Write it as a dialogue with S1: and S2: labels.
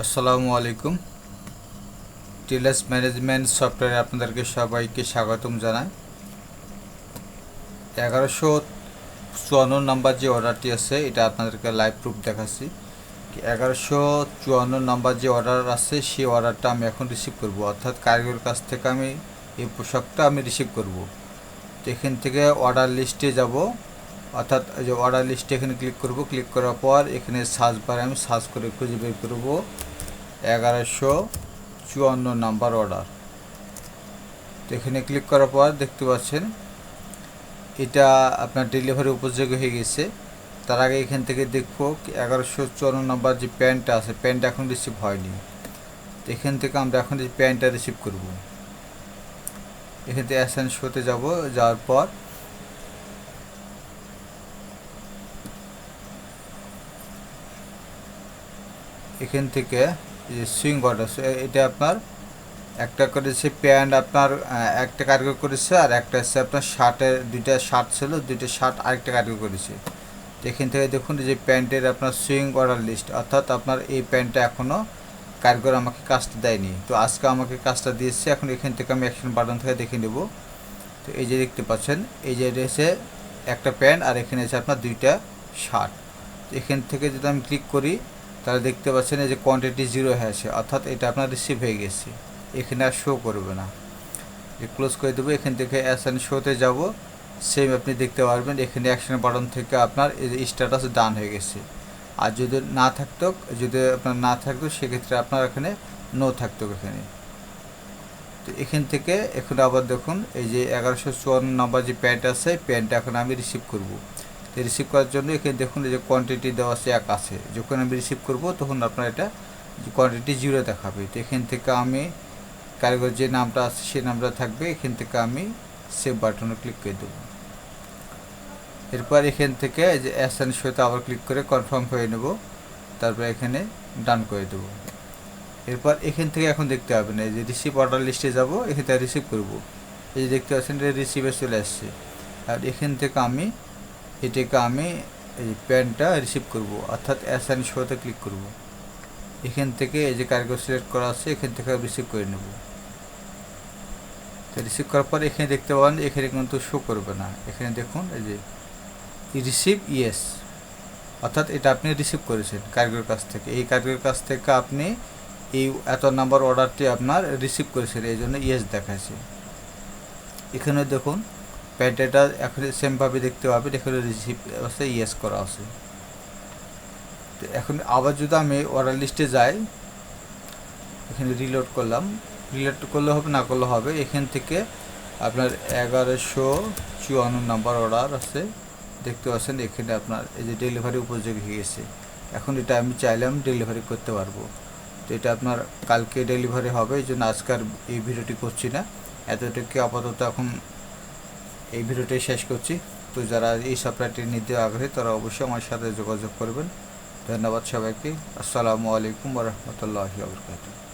S1: আসসালামু আলাইকুম। টিলাস ম্যানেজমেন্ট সফটওয়্যারে আপনাদেরকে সবাইকে স্বাগতম জানাই। এগারোশো চুয়ান্ন নাম্বার যে অর্ডারটি আছে, এটা আপনাদেরকে লাইভ প্রুফ দেখাচ্ছি। এগারোশো চুয়ান্ন নাম্বার যে অর্ডার আছে, সেই অর্ডারটা আমি এখন রিসিভ করব। অর্থাৎ কারিগর কাছ থেকে আমি এই পোশাকটা আমি রিসিভ করব। এখান থেকে অর্ডার লিস্টে যাব। অর্থাৎ যে অর্ডার লিস্টে এখানে ক্লিক করব ক্লিক করার পর এখানে সার্চ বারে আমি সার্চ করে খুঁজে বের করব। এগারোশো চুয়ান্ন নাম্বার অর্ডার তো এখানে ক্লিক করার পর দেখতে পাচ্ছেন, এটা আপনার ডেলিভারি উপযোগী হয়ে গেছে। তার আগে এখান থেকে দেখব এগারোশো চুয়ান্ন নাম্বার যে প্যান্টটা আছে প্যান্টটা এখন রিসিভ হয়নি। তো এখান থেকে আমরা এখন এই প্যান্টটা রিসিভ করব। এখান থেকে অ্যাসেন্স শোতে যাব, যাওয়ার পর এখান থেকে যে সুইং অর্ডার এটা আপনার একটা করেছে প্যান্ট আপনার একটা কারিগর করেছে আর একটা হচ্ছে আপনার শার্টের, দুইটা শার্ট ছিল, দুইটা শার্ট আরেকটা কারিগর করেছে। তো এখান থেকে দেখুন যে প্যান্টের আপনার সুইং অর্ডার লিস্ট অর্থাৎ আপনার এই প্যান্টটা এখনও কারিগর আমাকে কাজটা দেয়নি। তো আজকে আমাকে কাজটা দিয়েছে, এখন এখান থেকে আমি অ্যাকশন বাটন থেকে দেখে নেব। তো এই যে দেখতে পাচ্ছেন, এই যে রয়েছে একটা প্যান্ট আর এখানে আছে আপনার দুইটা শার্ট। এখান থেকে যদি আমি ক্লিক করি তাহলে দেখতে পাচ্ছেন এই যে কোয়ান্টিটি জিরো হয়েছে অর্থাৎ এটা আপনার রিসিভ হয়ে গেছে। এখানে আর শো করবে না। ক্লোজ করে দেবো, এখান থেকে অ্যাসান শোতে যাব সেম আপনি দেখতে পারবেন, এখানে অ্যাকশন বাটন থেকে আপনার স্ট্যাটাস ডান হয়ে গেছে। আর যদি না থাকতো, যদি আপনার না থাকতো, সেক্ষেত্রে আপনার এখানে নো থাকতো এখানে। তো এখান থেকে এখন আবার দেখুন, এই যে এগারোশো চুয়ান্ন নম্বর যে প্যান্ট আছে প্যান্টটা এখন আমি রিসিভ করব। রিসিভ করার জন্য এখানে দেখুন এই যে কোয়ান্টিটি দেওয়া আছে এক আছে। যখন আমি রিসিভ করব, তখন আপনার এটা কোয়ান্টিটি জিরো দেখাবে। তো এখান থেকে আমি কারিগর যে নামটা আছে, সেই নামটা থাকবে। এখান থেকে আমি সেভ বাটনে ক্লিক করে দেবো। এরপর এখান থেকে যে অ্যাসান শোতে আবার ক্লিক করে কনফার্ম হয়ে নেব। তারপর এখানে ডান করে দেবো। এরপর এখান থেকে এখন দেখতে হবে না যে রিসিভ অর্ডার লিস্টে যাব, এখান থেকে রিসিভ করব। এই যে দেখতে পাচ্ছেন, এটা রিসিভে চলে আসছে। আর এখান থেকে আমি এটাকে আমি এই প্যান্টটা রিসিভ করব, অর্থাৎ অ্যাসান শোতে ক্লিক করব। এখান থেকে এই যে কার্গো সিলেক্ট করা আছে, এখান থেকে রিসিভ করে নেব। তো রিসিভ করার পর এখানে দেখতে পাবেন, এখানে কিন্তু শো করবে না। এখানে দেখুন, এই যে রিসিভ ইয়েস অর্থাৎ এটা আপনি রিসিভ করেছেন কারিগর কাছ থেকে। এই কার্গোর কাছ থেকে আপনি এই এত নাম্বার অর্ডারটি আপনার রিসিভ করেছেন, এই জন্য ইয়েস দেখাচ্ছে এখানে দেখুন প্যান্টটা এখন সেমভাবে দেখতে পাবে এখানে রিসিভ আছে ইয়েস করা আছে। তো এখন আবার যদি আমি অর্ডার লিস্টে যাই, এখানে রিলোড করলাম রিলোড করলে হবে, না করলে হবে, এখান থেকে আপনার এগারোশো চুয়ান্ন নাম্বার অর্ডার আছে, দেখতে পাচ্ছেন এখানে আপনার এই যে ডেলিভারি উপযোগী হয়ে গেছে। এখন এটা আমি চাইলাম ডেলিভারি করতে পারব। তো এটা আপনার কালকে ডেলিভারি হবে, এই জন্য আজকার এই ভিডিওটি করছি না। এতটুকু আপাতত এখন এই ভিডিওটি শেষ করছি। তো যারা এই সফটওয়্যারটি নিতে আগ্রহী, তারা অবশ্যই আমার সাথে যোগাযোগ করবেন। ধন্যবাদ সবাইকে। আসসালামু আলাইকুম রহমতুল্লাহ আবরকাতুহ